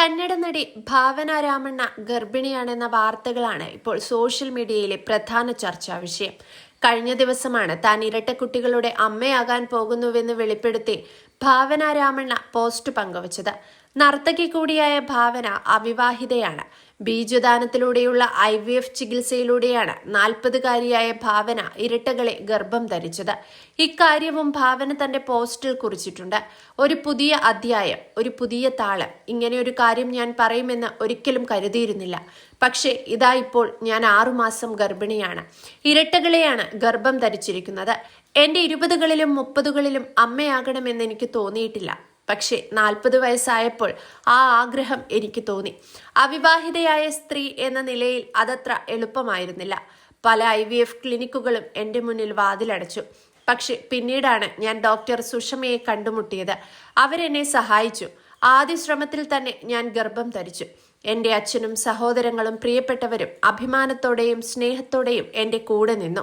കന്നഡ നടി ഭാവന രാമണ്ണ ഗർഭിണിയാണെന്ന വാർത്തകളാണ് ഇപ്പോൾ സോഷ്യൽ മീഡിയയിലെ പ്രധാന ചർച്ചാ വിഷയം. കഴിഞ്ഞ ദിവസമാണ് താൻ ഇരട്ട കുട്ടികളുടെ അമ്മയാകാൻ പോകുന്നുവെന്ന് വെളിപ്പെടുത്തി ഭാവന രാമണ്ണ പോസ്റ്റ് പങ്കുവച്ചത്. നർത്തകി കൂടിയായ ഭാവന അവിവാഹിതയാണ്. ബീജദാനത്തിലൂടെയുള്ള ഐ വി എഫ് ചികിത്സയിലൂടെയാണ് നാൽപ്പതുകാരിയായ ഭാവന ഇരട്ടകളെ ഗർഭം ധരിച്ചത്. ഇക്കാര്യവും ഭാവന തന്റെ പോസ്റ്റിൽ കുറിച്ചിട്ടുണ്ട്. ഒരു പുതിയ അധ്യായം ഒരു പുതിയ താളം ഇങ്ങനെ ഒരു കാര്യം ഞാൻ പറയുമെന്ന് ഒരിക്കലും കരുതിയിരുന്നില്ല. പക്ഷേ ഇതാ ഇപ്പോൾ ഞാൻ ആറുമാസം ഗർഭിണിയാണ്. ഇരട്ടകളെയാണ് ഗർഭം ധരിച്ചിരിക്കുന്നത്. എന്റെ ഇരുപതുകളിലും മുപ്പതുകളിലും അമ്മയാകണമെന്ന് എനിക്ക് തോന്നിയിട്ടില്ല. പക്ഷേ നാൽപ്പത് വയസ്സായപ്പോൾ ആ ആഗ്രഹം എനിക്ക് തോന്നി. അവിവാഹിതയായ സ്ത്രീ എന്ന നിലയിൽ അതത്ര എളുപ്പമായിരുന്നില്ല. പല ഐ വി എഫ് ക്ലിനിക്കുകളും എന്റെ മുന്നിൽ വാതിലടച്ചു. പക്ഷെ പിന്നീടാണ് ഞാൻ ഡോക്ടർ സുഷമയെ കണ്ടുമുട്ടിയത്. അവരെന്നെ സഹായിച്ചു. ആദ്യ ശ്രമത്തിൽ തന്നെ ഞാൻ ഗർഭം ധരിച്ചു. എന്റെ അച്ഛനും സഹോദരങ്ങളും പ്രിയപ്പെട്ടവരും അഭിമാനത്തോടെയും സ്നേഹത്തോടെയും എന്റെ കൂടെ നിന്നു.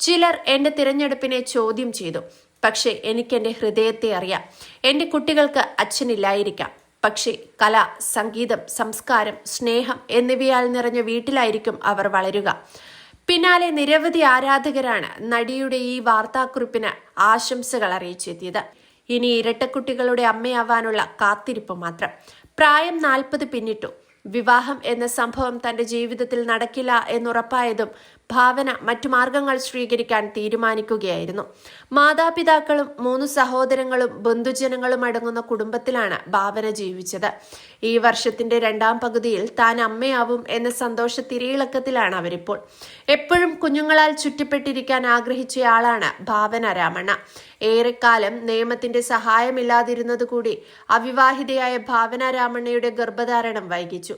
ചിലർ എന്റെ തിരഞ്ഞെടുപ്പിനെ ചോദ്യം ചെയ്തു. പക്ഷേ എനിക്കെന്റെ ഹൃദയത്തെ അറിയാം. എന്റെ കുട്ടികൾക്ക് അച്ഛനില്ലായിരിക്കാം. പക്ഷേ കല സംഗീതം സംസ്കാരം സ്നേഹം എന്നിവയാൽ നിറഞ്ഞ വീട്ടിലായിരിക്കും അവർ വളരുക. പിന്നാലെ നിരവധി ആരാധകരാണ് നടിയുടെ ഈ വാർത്താക്കുറിപ്പിന് ആശംസകൾ അറിയിച്ചെത്തിയത്. ഇനി ഇരട്ടക്കുട്ടികളുടെ അമ്മയാവാനുള്ള കാത്തിരിപ്പ് മാത്രം. പ്രായം നാൽപ്പത് പിന്നിട്ടു. വിവാഹം എന്ന സംഭവം തന്റെ ജീവിതത്തിൽ നടക്കില്ല എന്നുറപ്പായതും ഭാവന മറ്റു മാർഗങ്ങൾ സ്വീകരിക്കാൻ തീരുമാനിക്കുകയായിരുന്നു. മാതാപിതാക്കളും മൂന്ന് സഹോദരങ്ങളും ബന്ധുജനങ്ങളും അടങ്ങുന്ന കുടുംബത്തിലാണ് ഭാവന ജീവിച്ചത്. ഈ വർഷത്തിന്റെ രണ്ടാം പകുതിയിൽ താൻ അമ്മയാവും എന്ന സന്തോഷ തിരയിളക്കത്തിലാണ് അവരിപ്പോൾ. എപ്പോഴും കുഞ്ഞുങ്ങളാൽ ചുറ്റപ്പെട്ടിരിക്കാൻ ആഗ്രഹിച്ചയാളാണ് ഭാവന രാമണ്ണ. ഏറെക്കാലം നിയമത്തിന്റെ സഹായമില്ലാതിരുന്നതുകൂടി അവിവാഹിതയായ ഭാവന രാമണ്ണയുടെ ഗർഭധാരണം വൈകിച്ചു.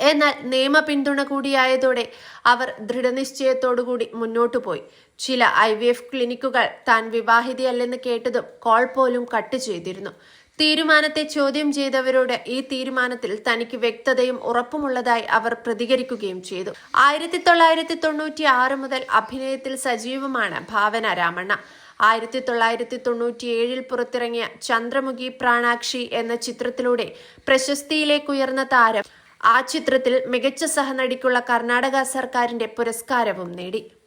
എന്നാൽ നിയമ പിന്തുണ കൂടിയായതോടെ അവർ ദൃഢനിശ്ചയത്തോടുകൂടി മുന്നോട്ടു പോയി. ചില ഐ വി എഫ് ക്ലിനിക്കുകൾ താൻ വിവാഹിതയല്ലെന്ന് കേട്ടതും കോൾ പോലും കട്ട് ചെയ്തിരുന്നു. തീരുമാനത്തെ ചോദ്യം ചെയ്തവരോട് ഈ തീരുമാനത്തിൽ തനിക്ക് വ്യക്തതയും ഉറപ്പുമുള്ളതായി അവർ പ്രതികരിക്കുകയും ചെയ്തു. ആയിരത്തി തൊള്ളായിരത്തി തൊണ്ണൂറ്റി ആറ് മുതൽ അഭിനയത്തിൽ സജീവമാണ് ഭാവന രാമണ്ണ. ആയിരത്തി തൊള്ളായിരത്തി തൊണ്ണൂറ്റി ഏഴിൽ പുറത്തിറങ്ങിയ ചന്ദ്രമുഖി പ്രാണാക്ഷി എന്ന ചിത്രത്തിലൂടെ പ്രശസ്തിയിലേക്കുയർന്ന താരം ആ ചിത്രത്തിൽ മികച്ച സഹനടിക്കുള്ള കർണാടക സർക്കാരിന്റെ പുരസ്കാരവും നേടി.